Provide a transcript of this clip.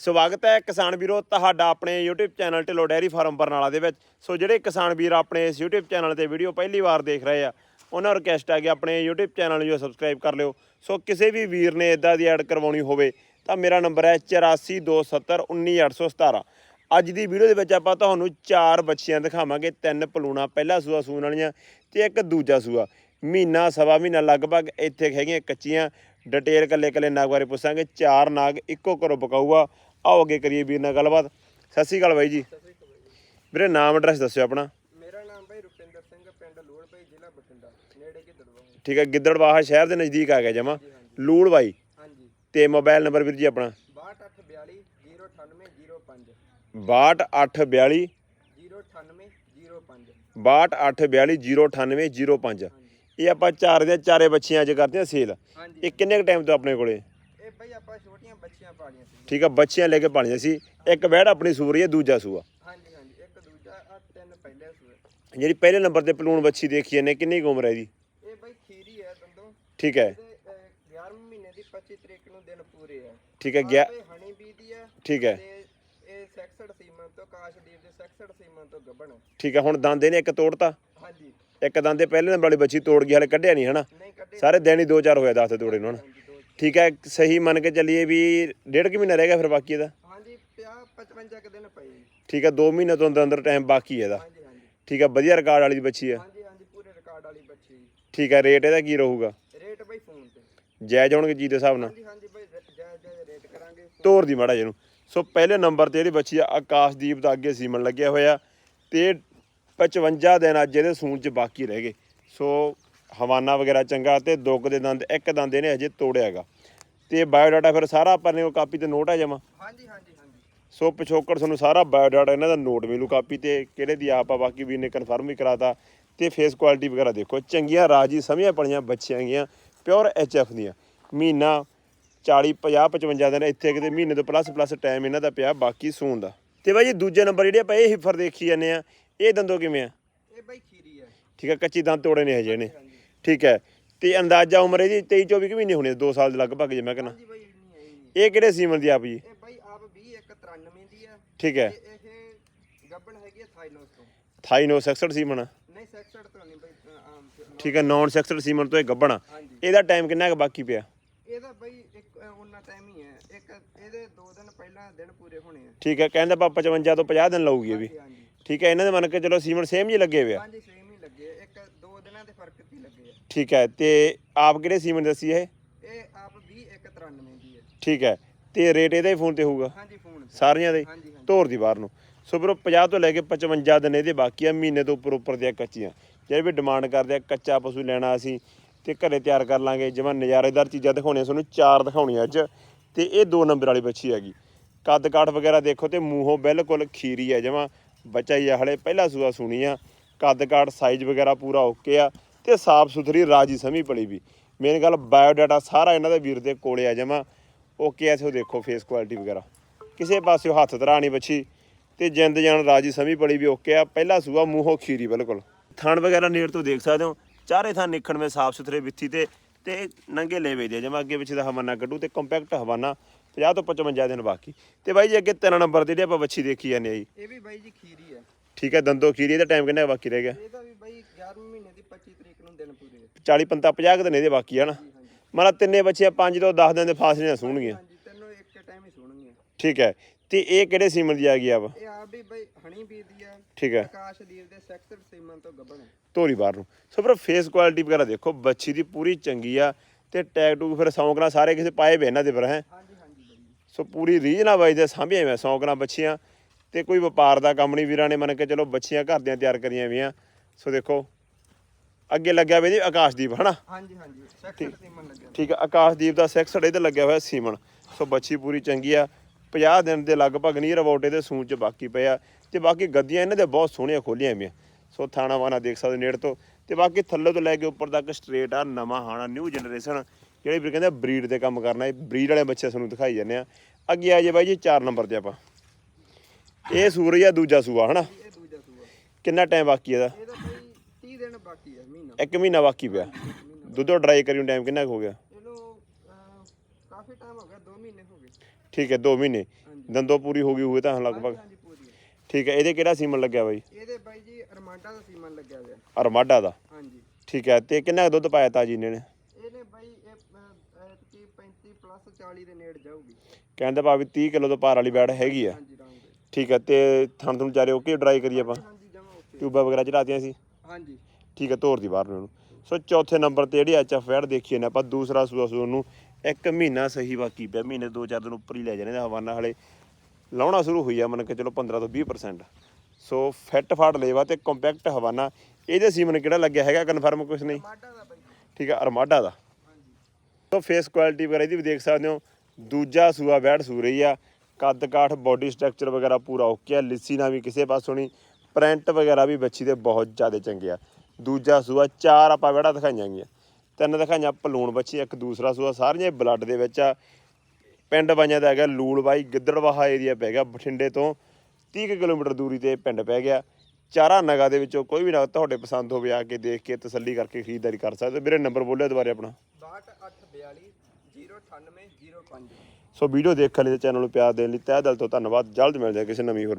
ਸਵਾਗਤ ਹੈ ਕਿਸਾਨ ਵੀਰੋ ਤੁਹਾਡਾ ਆਪਣੇ YouTube channel Dhillon dairy farm Barnala ਦੇ ਵਿੱਚ। ਸੋ ਜਿਹੜੇ ਕਿਸਾਨ ਵੀਰ ਆਪਣੇ ਇਸ YouTube ਚੈਨਲ ਤੇ ਵੀਡੀਓ ਪਹਿਲੀ ਵਾਰ ਦੇਖ ਰਹੇ ਆ, ਉਹਨਾਂ ਨੂੰ ਰਿਕਵੈਸਟ ਆ ਕਿ ਆਪਣੇ YouTube ਚੈਨਲ ਨੂੰ ਸਬਸਕ੍ਰਾਈਬ ਕਰ ਲਿਓ। ਸੋ ਕਿਸੇ ਵੀ ਵੀਰ ਨੇ ਇਦਾਂ ਦੀ ਐਡ ਕਰਵਾਉਣੀ ਹੋਵੇ, ਤਾਂ ਮੇਰਾ ਨੰਬਰ ਹੈ 8427191817 ਅੱਜ ਦੀ ਵੀਡੀਓ ਦੇ ਵਿੱਚ ਆਪਾਂ ਤੁਹਾਨੂੰ ਚਾਰ ਬੱਚੀਆਂ ਦਿਖਾਵਾਂਗੇ, ਤਿੰਨ ਪਲੂਣਾ, ਪਹਿਲਾ ਸੂਆ ਸੂਣ ਵਾਲੀਆਂ ਤੇ ਇੱਕ ਦੂਜਾ ਸੂਆ। ਮਹੀਨਾ, ਸਵਾ ਮਹੀਨਾ ਲਗਭਗ ਇੱਥੇ ਹੈਗੀਆਂ ਕੱਚੀਆਂ। ਡਿਟੇਲ ਕੱਲੇ ਕੱਲੇ ਨਾਗ ਬਾਰੇ ਪੁੱਛਾਂਗੇ, ਚਾਰ ਨਾਗ ਇੱਕੋ ਘਰੋਂ ਪਕਾਊਗਾ। ਆਓ ਅੱਗੇ ਕਰੀਏ ਵੀਰ ਨਾਲ ਗੱਲਬਾਤ। ਸਤਿ ਸ਼੍ਰੀ ਅਕਾਲ ਬਾਈ ਜੀ। ਵੀਰੇ ਨਾਮ ਐਡਰੈਸ ਦੱਸਿਓ ਆਪਣਾ। ਮੇਰਾ ਨਾਮ ਭਾਈ ਰੁਪਿੰਦਰ ਸਿੰਘ ਪਿੰਡ ਲੋੜ ਭਾਈ ਜ਼ਿਲ੍ਹਾ ਬਠਿੰਡਾ ਨੇੜੇ ਕੀ ਦੜਵਾ ਠੀਕ ਹੈ ਗਿੱਦੜਵਾਹਾ ਸ਼ਹਿਰ ਦੇ ਨਜ਼ਦੀਕ ਆ ਗਿਆ ਜਮਾ। ਲੂੜ ਬਾਈ। ਹਾਂਜੀ। ਤੇ ਮੋਬਾਈਲ ਨੰਬਰ ਵੀਰ ਜੀ ਆਪਣਾ। 6242 09805 62842 09805 62842 ਇਹ ਆਪਾਂ ਚਾਰ ਦੇ ਚਾਰੇ ਬੱਚੀਆਂ ਅੱਜ ਕਰਦੇ ਆ ਸੇਲ। ਇਹ ਕਿੰਨੇ ਕ ਟਾਈਮ ਤੋਂ ਆਪਣੇ ਕੋਲੇ? ਭਾਈ ਆਪਾਂ ਛੋਟੀਆਂ ਬੱਚੀਆਂ ਪਾਲੀਆਂ ਸੀ। ਠੀਕ ਆ ਬੱਚੀਆਂ ਲੈ ਕੇ ਪਾਲੀਆਂ ਸੀ। ਇੱਕ ਬੈੜ ਆਪਣੀ ਸੂਰੀ ਹੈ ਦੂਜਾ ਸੂਆ। ਹਾਂਜੀ ਹਾਂਜੀ ਇੱਕ ਦੂਜਾ ਆ ਤਿੰਨ ਪਹਿਲੇ ਸੂਏ। ਜਿਹੜੀ ਪਹਿਲੇ ਨੰਬਰ ਤੇ ਪਲੂਣ ਬੱਚੀ ਦੇਖੀ ਇਹਨੇ ਕਿੰਨੀ ਕੁ ਉਮਰ ਹੈ ਇਹਦੀ? ਇਹ ਭਾਈ ਖੀਰੀ ਹੈ ਦੰਦੋਂ। ਠੀਕ ਹੈ। 11 ਮਹੀਨੇ ਦੀ 25 ਤਰੀਕ ਨੂੰ ਦਿਨ ਪੂਰੇ ਆ ਠੀਕ ਹੈ ਗਿਆ ਹਣੀ ਬੀ ਦੀ ਆ ਠੀਕ ਹੈ। ਤੇ ਇਹ 66 ਸੀਮਨ ਤੋਂ ਕਾਸ਼ਦੀਪ ਦੇ 66 ਸੀਮਨ ਤੋਂ ਗੱਬਣ ਠੀਕ ਹੈ ਹੁਣ ਦੰਦ ਇਹਨੇ ਇੱਕ ਤੋੜਤਾ। ਹਾਂਜੀ। ਇੱਕ ਦੰਦ ਪਹਿਲੇ ਨੰਬਰ ਵਾਲੀ ਬੱਚੀ ਤੋੜ ਗਈ ਹਲੇ ਕੱਢਿਆ ਨਹੀਂ ਹਨਾ? ਨਹੀਂ ਕੱਢੇ। ਸਾਰੇ ਦਿਨ ਹੀ ਦੋ ਚਾਰ ਹੋਇਆ ਦੱਸ ਤੇ ਤੋੜੇ ਨੂੰ ਹਨਾ? ਹਾਂਜੀ ਦੋ ਠੀਕ ਹੈ ਸਹੀ ਮੰਨ ਕੇ ਚੱਲੀਏ ਵੀ ਡੇਢ ਕੁ ਮਹੀਨਾ ਰਹਿ ਗਿਆ ਫਿਰ ਬਾਕੀ ਇਹਦਾ? ਹਾਂਜੀ 50 55 ਕੁ ਦਿਨ ਪਏ। ਜੀ। ਠੀਕ ਹੈ 2 ਮਹੀਨੇ ਤੋਂ ਅੰਦਰ ਅੰਦਰ ਟਾਈਮ ਬਾਕੀ ਹੈ ਇਹਦਾ। ਹਾਂਜੀ ਹਾਂਜੀ। ਠੀਕ ਹੈ ਵਧੀਆ ਰਿਕਾਰਡ ਵਾਲੀ ਬੱਚੀ ਹੈ। ਹਾਂਜੀ ਹਾਂਜੀ ਪੂਰੇ ਰਿਕਾਰਡ ਵਾਲੀ ਬੱਚੀ। ਜੀ। ਠੀਕ ਹੈ ਰੇਟ ਇਹਦਾ ਕੀ ਰਹੂਗਾ? ਰੇਟ ਬਈ ਫੋਨ ਤੇ। ਜਾਇਜ਼ ਹੋਣਗੇ ਜੀ ਦੇ ਹਿਸਾਬ ਨਾਲ? ਹਾਂਜੀ ਹਾਂਜੀ ਬਈ ਜੈ ਜੈ ਰੇਟ ਕਰਾਂਗੇ। ਤੋਰ ਦੀ ਮਾੜਾ ਜਿਹਨੂੰ ਸੋ ਪਹਿਲੇ ਨੰਬਰ ਤੇ ਜਿਹੜੀ ਬੱਚੀ ਆ ਆਕਾਸ਼ਦੀਪ ਦਾ ਅੱਗੇ ਸੀਮਨ ਲੱਗਿਆ ਹੋਇਆ ਤੇ 55 ਦਿਨ ਅੱਜ ਇਹਦੇ ਸੂਣ ਚ ਬਾਕੀ ਰਹਿ ਗਏ। ਸੋ ਹਵਾਨਾ ਵਗੈਰਾ ਚੰਗਾ ਤੇ ਦੋ ਕੁ ਦੇ ਦੰਦ ਇੱਕ ਦੰਦ ਇਹਨੇ ਹਜੇ ਤੋੜਿਆ ਹੈਗਾ। ਤੇ ਬਾਇਓਡਾਟਾ ਫਿਰ ਸਾਰਾ ਆਪਾਂ ਨੇ ਉਹ ਕਾਪੀ ਤੇ ਨੋਟ ਹੈ ਜਮਾ? ਹਾਂਜੀ ਹਾਂਜੀ ਹਾਂਜੀ। ਸੋ ਪਿਛੋਕੜ ਤੁਹਾਨੂੰ ਸਾਰਾ ਬਾਇਓਡਾਟਾ ਇਹਨਾਂ ਦਾ ਨੋਟ ਮਿਲੂ ਕਾਪੀ ਤੇ ਕਿਹੜੇ ਦੀ ਆਪ ਆ ਬਾਕੀ ਵੀ ਨੇ ਕਨਫਰਮ ਵੀ ਕਰਾਤਾ। ਤੇ ਫੇਸ ਕੁਆਲਿਟੀ ਵਗੈਰਾ ਦੇਖੋ ਚੰਗੀਆਂ ਰਾਜੀ ਸਮੀਆਂ ਪਲੀਆਂ ਬੱਚੀਆਂ ਗੀਆਂ ਪਿਓਰ ਐਚਐਫ ਦੀਆਂ। ਮਹੀਨਾ 40 50 55 ਦਿਨ ਇੱਥੇ ਕਿਤੇ ਮਹੀਨੇ ਤੋਂ ਪਲੱਸ ਪਲੱਸ ਟਾਈਮ ਇਹਨਾਂ ਦਾ ਪਿਆ ਬਾਕੀ ਸੂਣ ਦਾ। ਤੇ ਬਾਈ ਜੀ ਦੂਜੇ ਨੰਬਰ ਜਿਹੜੇ ਆਪਾਂ ਇਹ ਹਿਫਰ ਦੇਖੀ ਜਾਂਦੇ ਆ ਇਹ ਦੰਦੋ ਕਿਵੇਂ ਆ? ਇਹ ਬਈ ਖੀਰੀ ਹੈ ਠੀਕ ਹੈ ਕੱਚੀ ਦੰਦ ਤੋੜੇ ਨੇ ਹਜੇ ਨੇ ਠੀਕ ਹੈ। ਤੇ ਅੰਦਾਜ਼ਾ ਉਮਰ ਇਹਦੀ 23 24 ਕੁ ਮਹੀਨੇ ਹੋਣੇ 2 ਸਾਲ ਦੇ ਲਗਭਗ ਜੇ ਮੈਂ ਕਹਿੰਦਾ। ਹਾਂਜੀ ਬਈ ਇੰਨੀ ਹੈ ਇੰਨੀ ਇਹ ਕਿਹੜੇ ਸੀਮਨ ਦੀ ਆਪ ਜੀ? ਇਹ ਬਈ ਆਪ 20 ਇੱਕ 93 ਦੀ ਹੈ ਠੀਕ ਹੈ। ਤੇ ਇਹ ਗੱਬਣ ਹੈਗੀ ਹੈ ਥਾਈਲੋਸ ਤੋਂ। ਥਾਈਨੋ 66 ਸੀਮਨ ਨਹੀਂ 66 ਤੋਂ ਨਹੀਂ ਬਈ ਆਮ ਠੀਕ ਹੈ ਨੌਨ 66 ਸੀਮਨ ਤੋਂ ਇਹ ਗੱਬਣਾ ਹਾਂਜੀ। ਇਹਦਾ ਟਾਈਮ ਕਿੰਨਾ ਕੁ ਬਾਕੀ ਪਿਆ? ਇਹਦਾ ਬਈ ਇੱਕ ਉਨਾ ਟਾਈਮ ਹੀ ਹੈ। ਇੱਕ ਇਹਦੇ 2 ਦਿਨ ਪਹਿਲਾਂ ਦਿਨ ਪੂਰੇ ਹੋਣੇ ਆ। ਠੀਕ ਹੈ ਕਹਿੰਦਾ ਪਾ 55 ਤੋਂ 50 ਦਿਨ ਲਊਗੀ ਇਹ ਵੀ। ਹਾਂਜੀ ਹਾਂਜੀ। ਠੀਕ ਹੈ ਇਹਨਾਂ ਦੇ ਮੰਨ ਕੇ ਚਲੋ ਸੀਮਨ ਸੇਮ ਜੀ ਲੱਗੇ ਹੋਏ ਆ। ਹਾਂਜੀ ਹੀ ਲੱਗੇ ਆ। ਇੱਕ ਦੋ ਦਿਨਾਂ ਦੇ ਫ਼ਰਕ ਤੇ ਹੀ ਲੱਗੇ ਆ ਠੀਕ ਹੈ ਤੇ ਆਪ ਕਿਹੜੇ ਸੀਮਨ ਦੱਸੀ ਇਹ? ਇਹ ਆਪ 20 ਇੱਕ 93 ਦੀ ਹੈ। ਠੀਕ ਹੈ ਤੇ ਰੇਟ ਇਹਦਾ ਹੀ ਫੋਨ ਤੇ ਹੋਊਗਾ? ਹਾਂਜੀ ਫੋਨ ਸਾਰੀਆਂ ਦੇ? ਹਾਂਜੀ ਹਾਂਜੀ। ਧੋਰ ਦੀ ਬਾਹਰ ਨੂੰ। ਸੋ ਵੀਰੋ 50 ਤੋਂ ਲੈ ਕੇ 55 ਦਿਨ ਇਹਦੇ ਬਾਕੀ ਆ ਮਹੀਨੇ ਤੋਂ ਉੱਪਰ ਉੱਪਰ ਦੀਆਂ ਕੱਚੀਆਂ। ਜਿਹੜੇ ਵੀ ਡਿਮਾਂਡ ਕਰਦੇ ਆ ਕੱਚਾ ਪਸ਼ੂ ਲੈਣਾ ਅਸੀਂ ਤੇ ਘਰੇ ਤਿਆਰ ਕਰ ਲਾਂਗੇ। ਜਿਵੇਂ ਨਜ਼ਾਰੇਦਾਰ ਚੀਜ਼ਾਂ ਦਿਖਾਉਣੀਆਂ ਤੁਹਾਨੂੰ ਚਾਰ ਦਿਖਾਉਣੀਆਂ ਅੱਜ। ਤੇ ਇਹ ਦੋ ਨੰਬਰ ਵਾਲੀ ਬੱਚੀ ਹੈਗੀ। ਕੱਦ ਕਾਠ ਵਗੈਰਾ ਦੇਖੋ ਤੇ ਮੂੰਹੋਂ ਬਿਲਕੁਲ ਖੀਰੀ ਹੈ। ਜਮਾ ਬੱਚਾ ਹੀ ਆ ਹਲੇ ਪਹਿਲਾ ਸੂਆ ਸੁਣੀ ਆ। ਕੱਦ ਕਾਠ ਸਾਈਜ਼ ਵਗੈਰਾ ਪੂਰਾ ਓਕੇ ਆ। ਤੇ ਸਾਫ਼ ਸੁਥਰੀ ਰਾਜੀ ਸਮੀ ਪਲੀ ਵੀ। ਮੇਨ ਗੱਲ ਬਾਇਓਡਾਟਾ ਸਾਰਾ ਇਹਨਾਂ ਦੇ ਵੀਰ ਦੇ ਕੋਲੇ ਆ ਜਮਾ ਓਕੇ ਐ ਸੋ ਦੇਖੋ ਫੇਸ ਕੁਆਲਿਟੀ ਵਗੈਰਾ। ਕਿਸੇ ਪਾਸਿਓ ਹੱਥ ਧਰਾ ਨਹੀਂ ਬੱਚੀ ਤੇ ਜਿੰਦ ਜਾਨ ਰਾਜੀ ਸਮੀ ਪੜੀ ਵੀ ਓਕੇ ਆ। ਪਹਿਲਾ ਸੂਆ ਮੂੰਹੋਂ ਖੀਰੀ ਬਿਲਕੁਲ। ਥਣ ਵਗੈਰਾ ਨੇੜ ਤੋਂ ਦੇਖ ਸਕਦੇ ਹੋ। ਚਾਰੇ ਥਾਂ ਨਿਕਣ ਵਿੱਚ ਸਾਫ਼ ਸੁਥਰੇ ਵਿੱਥੀ ਤੇ ਤੇ ਨੰਗੇ ਲੈ ਵੇਦੇ ਜਮਾ ਅੱਗੇ ਪਿੱਛੇ ਦਾ ਹਵਾਨਾ ਕੱਢੂ ਤੇ ਕੰਪੈਕਟ ਹਵਾਨਾ 50 ਤੋਂ 55 ਦਿਨ ਬਾਕੀ। ਤੇ ਬਾਈ ਜੀ ਅੱਗੇ ਤਿੰਨ ਨੰਬਰ ਤੇ ਜਿਹੜੇ ਆਪਾਂ ਬੱਚੀ ਦੇਖੀ ਜਾਂਦੇ ਆ ਜੀ। ਇਹ ਵੀ ਬਾਈ ਜੀ ਖੀਰੀ ਹੈ ਠੀਕ ਹੈ ਦੰਦੋ ਖੀਰੀ ਦਾ ਟਾਈਮ ਕਿੰਨਾ ਬਾਕੀ ਰਹਿ ਗਿਆ? ਇਹਦਾ ਵੀ ਬਾਈ 11 ਮਹੀਨੇ ਦੀ 25 ਤਰੀਕ ਨੂੰ ਦਿਨ ਪੂਰੇ। ਆ 40 50 50 ਦਿਨ ਇਹਦੇ ਬਾਕੀ ਆ ਨਾ। ਜੀ ਹਾਂਜੀ। ਮਤਲਬ ਤਿੰਨੇ ਬੱਚੇ 5 ਤੋਂ 10 ਦਿਨ ਦੇ ਫਾਸਲੇ ਨਾਲ ਸੂਣਗੀਆਂ। ਹਾਂਜੀ ਤੈਨੂੰ ਇੱਕ ਟਾਈਮ ਹੀ ਸੁਣਨਗੇ ਠੀਕ ਹੈ। ਤੇ ਇਹ ਕਿਹੜੇ ਸੀਮਨ ਦੀ ਆ ਗਈ ਆਪ? ਇਹ ਆਪ ਵੀ ਬਾਈ ਹਣੀ ਬੀ ਦੀ ਆ। ਠੀਕ ਹੈ। ਆਕਾਸ਼ਦੀਪ ਦੇ ਸੈਕਟਰ ਸੀਮਨ ਤੋਂ ਗੱਬਣ ਹੈ ਧੋਰੀ ਬਾਹਰ ਨੂੰ। ਸੋ ਫਿਰ ਫੇਸ ਕੁਆਲਿਟੀ ਵਗੈਰਾ ਦੇਖੋ ਬੱਚੀ ਦੀ ਪੂਰੀ ਚੰਗੀ ਆ ਤੇ ਟੈਗ ਟੂਗ ਫਿਰ ਸੌਂਕ ਨਾਲ ਸਾਰੇ ਕਿਸੇ ਪਾਏ ਵੇ ਇਹਨਾਂ ਦੇ ਪਰ ਹੈ। ਹਾਂਜੀ ਹਾਂਜੀ ਬਾਈ ਸੋ ਪੂਰੀ ਰੀਝ ਨਾਲ ਵਜਦੇ ਸਾਂਭੀਆਂ ਮੈਂ ਸੌਂਕ ਨਾਲ ਬੱਚੀਆਂ। ਤੇ ਕੋਈ ਵਪਾਰ ਦਾ ਕੰਮ ਨਹੀਂ ਵੀਰਾਂ ਨੇ ਮੰਨ ਕੇ ਚਲੋ ਬੱਚੀਆਂ ਘਰ ਦੀਆਂ ਤਿਆਰ ਕਰੀਆਂ ਵੀਆਂ ਸੋ ਦੇਖੋ ਅੱਗੇ ਲੱਗਿਆ ਵੇ ਜੀ ਆਕਾਸ਼ਦੀਪ ਹਨਾ? ਹਾਂਜੀ ਹਾਂਜੀ। ਸੈਕਟਰ ਸੀਮਨ ਲੱਗਿਆ ਠੀਕ ਆ ਆਕਾਸ਼ਦੀਪ ਦਾ ਸੈਕਸਡ ਇਹਦੇ ਲੱਗਿਆ ਹੋਇਆ ਸੀਮਨ ਸੋ ਬੱਚੀ ਪੂਰੀ ਚੰਗੀ ਆ। 50 ਦਿਨ ਦੇ ਲਗਭਗ ਨੀਅਰ ਅਬਾਊਟ ਇਹਦੇ ਸੂਣ ਚ ਬਾਕੀ ਪਏ ਆ। ਤੇ ਬਾਕੀ ਗੱਦੀਆਂ ਇਹਨਾਂ ਦੇ ਬਹੁਤ ਸੋਹਣੀਆਂ ਖੋਲੀਆਂ ਵੀਆਂ ਸੋ ਥਾਣਾ ਵਾਣਾ ਦੇਖ ਸਕਦੇ ਨੇੜ ਤੋਂ। ਤੇ ਬਾਕੀ ਥੱਲੇ ਤੋਂ ਲੈ ਕੇ ਉੱਪਰ ਤੱਕ ਸਟ੍ਰੇਟ ਆ ਨਵਾਂ ਹਾਣਾ ਨਿਊ ਜਨਰੇਸ਼ਨ ਜਿਹੜੇ ਵੀ ਕਹਿੰਦੇ ਬਰੀਡ ਦੇ ਕੰਮ ਕਰਨਾ ਇਹ ਬਰੀਡ ਵਾਲੇ ਬੱਚੇ ਤੁਹਾਨੂੰ ਦਿਖਾਈ ਜਾਂਦੇ ਆ। ਅੱਗੇ ਆ ਜੇ ਬਾਈ ਜੀ 4 ਨੰਬਰ ਤੇ ਆਪਾਂ। ਇਹ ਸੂਰਜ ਆ ਦੂਜਾ ਸੂਆ ਹਨਾ? ਇਹ ਦੂਜਾ ਸੂਆ। ਕਿੰਨਾ ਟਾਈਮ ਬਾਕੀ ਇਹਦਾ ਇਹਦਾ ਬਾਈ 30 ਦਿਨ ਬਾਕੀ ਹੈ ਮਹੀਨਾ। ਇੱਕ ਮਹੀਨਾ ਬਾਕੀ ਪਿਆ। ਦੁੱਧੋ ਡਰਾਈ ਕਰੀਓ ਟਾਈਮ ਕਿੰਨਾ ਕੁ ਹੋ ਗਿਆ? ਇਹਨੂੰ ਅਹ, ਕਾਫੀ ਟਾਈਮ ਹੋ ਗਿਆ 2 ਮਹੀਨੇ ਹੋ ਗਏ। ਠੀਕ ਹੈ 2 ਮਹੀਨੇ। ਦੰਦੋਂ ਪੂਰੀ ਹੋ ਗਈ ਹੋਵੇ ਤਾਂ ਲਗਭਗ ਹਾਂਜੀ ਪੂਰੀ ਹੈ। ਠੀਕ ਹੈ ਇਹਦੇ ਕਿਹੜਾ ਸੀਮਨ ਲੱਗਿਆ ਬਾਈ? ਇਹਦੇ ਬਾਈ ਜੀ ਅਰਮਾਂਡਾ ਦਾ ਸੀਮਨ ਲੱਗਿਆ ਹੋਇਆ। ਅਰਮਾਡਾ ਦਾ? ਹਾਂਜੀ। ਠੀਕ ਹੈ ਤੇ ਕਿੰਨਾ ਕੁ ਦੁੱਧ ਪਾਇਆ ਤਾਜੀ ਨੇ ਨੇ ਇਹਨੇ ਬਾਈ ਇਹ ਅਹ, ਐਤਕੀ 35 ਪਲੱਸ 40 ਦੇ ਨੇੜ ਜਾਊਗੀ। ਕਹਿੰਦੇ ਭਾਵੇਂ 30 ਕਿਲੋ ਤੋਂ ਪਾਰ ਵਾਲੀ ਬੈੜ ਹੈਗੀ ਆ। ਹਾਂਜੀ ਦੇ। ਠੀਕ ਹੈ ਤੇ ਥਣ ਥਣ ਚਾਰੇ ਓਕੇ ਡਰਾਈ ਕਰੀਏ ਆਪਾਂ? ਹਾਂਜੀ ਜਮਾ ਓਕੇ। ਟਿਊਬਾਂ ਵਗੈਰਾ ਚੜਾਤੀਆਂ ਸੀ? ਹਾਂਜੀ। ਠੀਕ ਹੈ ਤੋਰ ਦੀ ਬਾਹਰ ਨੂੰ। ਸੋ ਚੌਥੇ ਨੰਬਰ ਤੇ ਜਿਹੜੀ ਐਚਐਫ ਵੈੜ ਦੇਖੀਏ ਨੇ ਆਪਾਂ, ਦੂਸਰਾ ਸੂਆ ਸੂਆ ਨੂੰ ਇੱਕ ਮਹੀਨਾ ਸਹੀ ਬਾਕੀ ਪਿਆ। ਮਹੀਨੇ ਦੋ ਚਾਰ ਦਿਨ ਉੱਪਰ ਹੀ ਲੈ ਜਾਣੇ ਦਾ ਹਵਾਨਾ ਹਲੇ। ਲਾਉਣਾ ਸ਼ੁਰੂ ਹੋਈ ਆ, ਮੰਨ ਕੇ ਚਲੋ 15 ਤੋਂ 20% ਸੋ ਫਿੱਟ ਫਾਟ ਲੇਵਾ ਤੇ ਕੰਪੈਕਟ ਹਵਾਨਾ। ਇਹਦੇ ਸੀਮਨ ਕਿਹੜਾ ਲੱਗਿਆ ਹੈਗਾ? ਕਨਫਰਮ ਕੁਝ ਨਹੀਂ? ਠੀਕ ਹੈ ਅਰਮਾਡਾ ਦਾ। ਸੋ ਫੇਸ ਕੁਆਲਿਟੀ ਵਗੈਰਾ ਇਹਦੀ ਵੀ ਦੇਖ ਸਕਦੇ ਹੋ। ਦੂਜਾ ਸੂਆ ਬੈੜ ਸੂ ਰਹੀ ਆ। ਕੱਦ ਕਾਠ ਬਾਡੀ ਸਟਰਕਚਰ ਵਗੈਰਾ ਪੂਰਾ ਓਕੇ ਆ। ਲਿੱਸੀ ਨਾ ਵੀ ਕਿਸੇ ਪਾਸੋਂ ਨਹੀਂ। ਪ੍ਰਿੰਟ ਵਗੈਰਾ ਵੀ ਬੱਚੀ ਦੇ ਬਹੁਤ ਜ਼ਿਆਦਾ ਚੰਗੇ ਆ। ਦੂਜਾ ਸੂਆ ਚਾਰ ਆਪਾਂ ਬੈੜਾ ਦਿਖਾਈਆਂ ਗਈਆਂ। ਤਿੰਨ ਦਿਖਾਈਆਂ ਪਲੂਣ ਬੱਚੀ ਇੱਕ ਦੂਸਰਾ ਸੂਆ ਸਾਰੀਆਂ ਬਲੱਡ ਦੇ ਵਿੱਚ ਆ। ਪਿੰਡ ਬਾਈਆਂ ਦਾ ਹੈਗਾ ਲੂਲ ਬਾਈ ਗਿੱਦੜਵਾਹਾ ਏਰੀਆ ਪੈ ਗਿਆ ਬਠਿੰਡੇ ਤੋਂ। 30 ਕੁ ਕਿਲੋਮੀਟਰ ਦੂਰੀ ਤੇ ਪਿੰਡ ਪੈ ਗਿਆ। ਚਾਰਾਂ ਨਗਾਂ ਦੇ ਵਿੱਚੋਂ ਕੋਈ ਵੀ ਨਗ ਤੁਹਾਡੇ ਪਸੰਦ ਹੋਵੇ ਆ ਕੇ ਦੇਖ ਕੇ ਤਸੱਲੀ ਕਰਕੇ ਖਰੀਦਦਾਰੀ ਕਰ ਸਕਦੇ ਹੋ। ਵੀਰੇ ਨੰਬਰ ਬੋਲਿਓ ਦੁਬਾਰੇ ਆਪਣਾ। 62842 09805 ਸੋ ਵੀਡੀਓ ਦੇਖਣ ਲਈ ਤੇ ਚੈਨਲ ਨੂੰ ਪਿਆਰ ਦੇਣ ਲਈ ਤਹਿ ਦਿਲ ਤੋਂ ਧੰਨਵਾਦ। ਜਲਦ ਮਿਲਦੇ ਹਾਂ ਕਿਸੇ ਨਵੀਂ ਹੋਰ ਵੀਡੀਓ